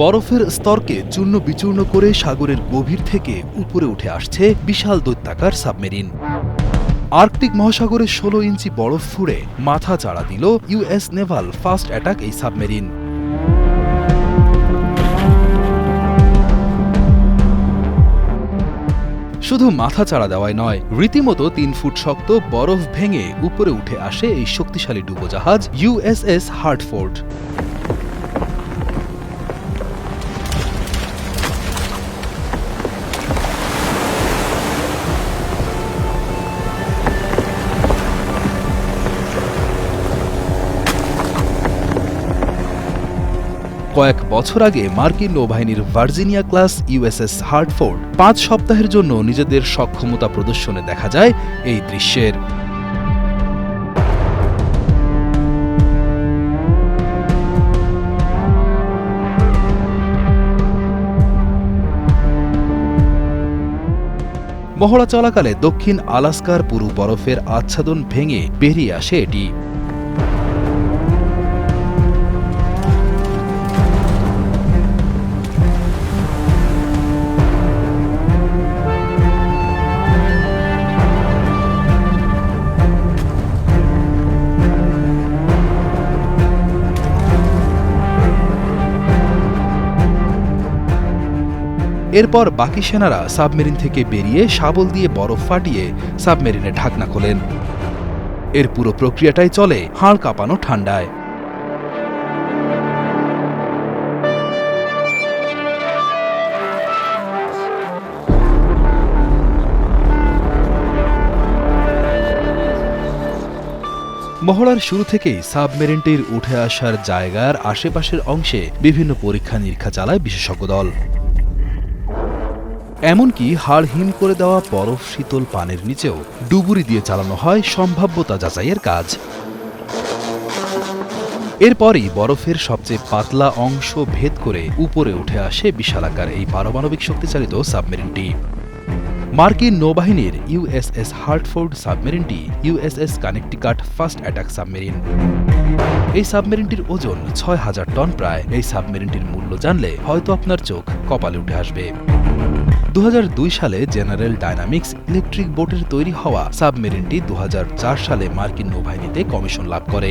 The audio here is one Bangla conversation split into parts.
বরফের স্তরকে চূর্ণ বিচূর্ণ করে সাগরের গভীর থেকে উপরে উঠে আসছে বিশাল দৈত্যাকার সাবমেরিন। আর্কটিক মহাসাগরে ষোলো ইঞ্চি বরফ ফুঁড়ে মাথা চাড়া দিল ইউএস নেভাল ফাস্ট অ্যাটাক এই সাবমেরিন। শুধু মাথা চাড়া দেওয়াই নয়, রীতিমতো তিন ফুট শক্ত বরফ ভেঙে উপরে উঠে আসে এই শক্তিশালী ডুবোজাহাজ ইউএসএস হার্টফোর্ড। কয়েক বছর আগে মার্কিন নৌবাহিনীর ভার্জিনিয়া ক্লাস ইউএসএস হার্টফোর্ড পাঁচ সপ্তাহের জন্য নিজেদের সক্ষমতা প্রদর্শনে দেখা যায় এই দৃশ্যের। মহড়া চলাকালে দক্ষিণ আলাস্কার পুরু বরফের আচ্ছাদন ভেঙে বেরিয়ে আসে এটি। এরপর বাকি সেনারা সাবমেরিন থেকে বেরিয়ে শাবল দিয়ে বরফ ফাটিয়ে সাবমেরিনে ঢাকনা খোলেন। এর পুরো প্রক্রিয়াটাই চলে হাড় কাঁপানো ঠান্ডায়। মহড়ার শুরু থেকেই সাবমেরিনটির উঠে আসার জায়গার আশেপাশের অংশে বিভিন্ন পরীক্ষা নিরীক্ষা চালায় বিশেষজ্ঞ দল। এমনকি হাড় হিম করে দেওয়া বরফ শীতল পানের নিচেও ডুবুরি দিয়ে চালানো হয় সম্ভাব্যতা যাচাইয়ের কাজ। এরপরই বরফের সবচেয়ে পাতলা অংশ ভেদ করে উপরে উঠে আসে বিশালাকার এই পারমাণবিক শক্তিচালিত সাবমেরিনটি মার্কিন নৌবাহিনীর USS Hartford সাবমেরিনটি USS Connecticut first attack submarine. এই সাবমেরিনটির ওজন ছয় হাজার টন প্রায়। এই সাবমেরিনটির মূল্য জানলে হয়তো আপনার চোখ কপালে উঠে আসবে। দু হাজার দুই সালে জেনারেল ডায়নামিক্স ইলেকট্রিক বোটের তৈরি হওয়া সাবমেরিনটি দু হাজার চার সালে মার্কিন নৌবাহিনীতে কমিশন লাভ করে।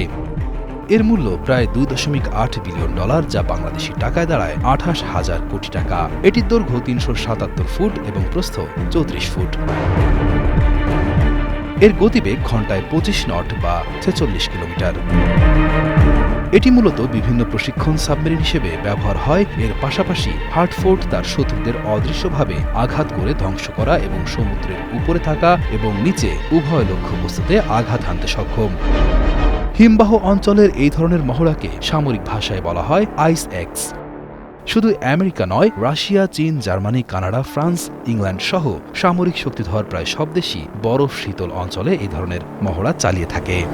এর মূল্য প্রায় দুই দশমিক আট বিলিয়ন ডলার, যা বাংলাদেশি টাকায় দাঁড়ায় আঠাশ হাজার কোটি টাকা। এটির দৈর্ঘ্য তিনশো সাতাত্তর ফুট এবং প্রস্থ চৌত্রিশ ফুট। এর গতিবেগ ঘন্টায় পঁচিশ নট বা ছেচল্লিশ কিলোমিটার। এটি মূলত বিভিন্ন প্রশিক্ষণ সাবমেরিন হিসেবে ব্যবহার হয়। এর পাশাপাশি হার্টফোর্ড তার শত্রুদের অদৃশ্যভাবে আঘাত করে ধ্বংস করা এবং সমুদ্রের উপরে থাকা এবং নিচে উভয় লক্ষ্যবস্তুতে আঘাত হানতে সক্ষম। হিমবাহ অঞ্চলের এই ধরনের মহড়াকে সামরিক ভাষায় বলা হয় আইস এক্স। শুধু আমেরিকা নয়, রাশিয়া, চীন, জার্মানি, কানাডা, ফ্রান্স, ইংল্যান্ড সহ সামরিক শক্তিধর প্রায় সব দেশই বরফ শীতল অঞ্চলে এই ধরনের মহড়া চালিয়ে থাকে।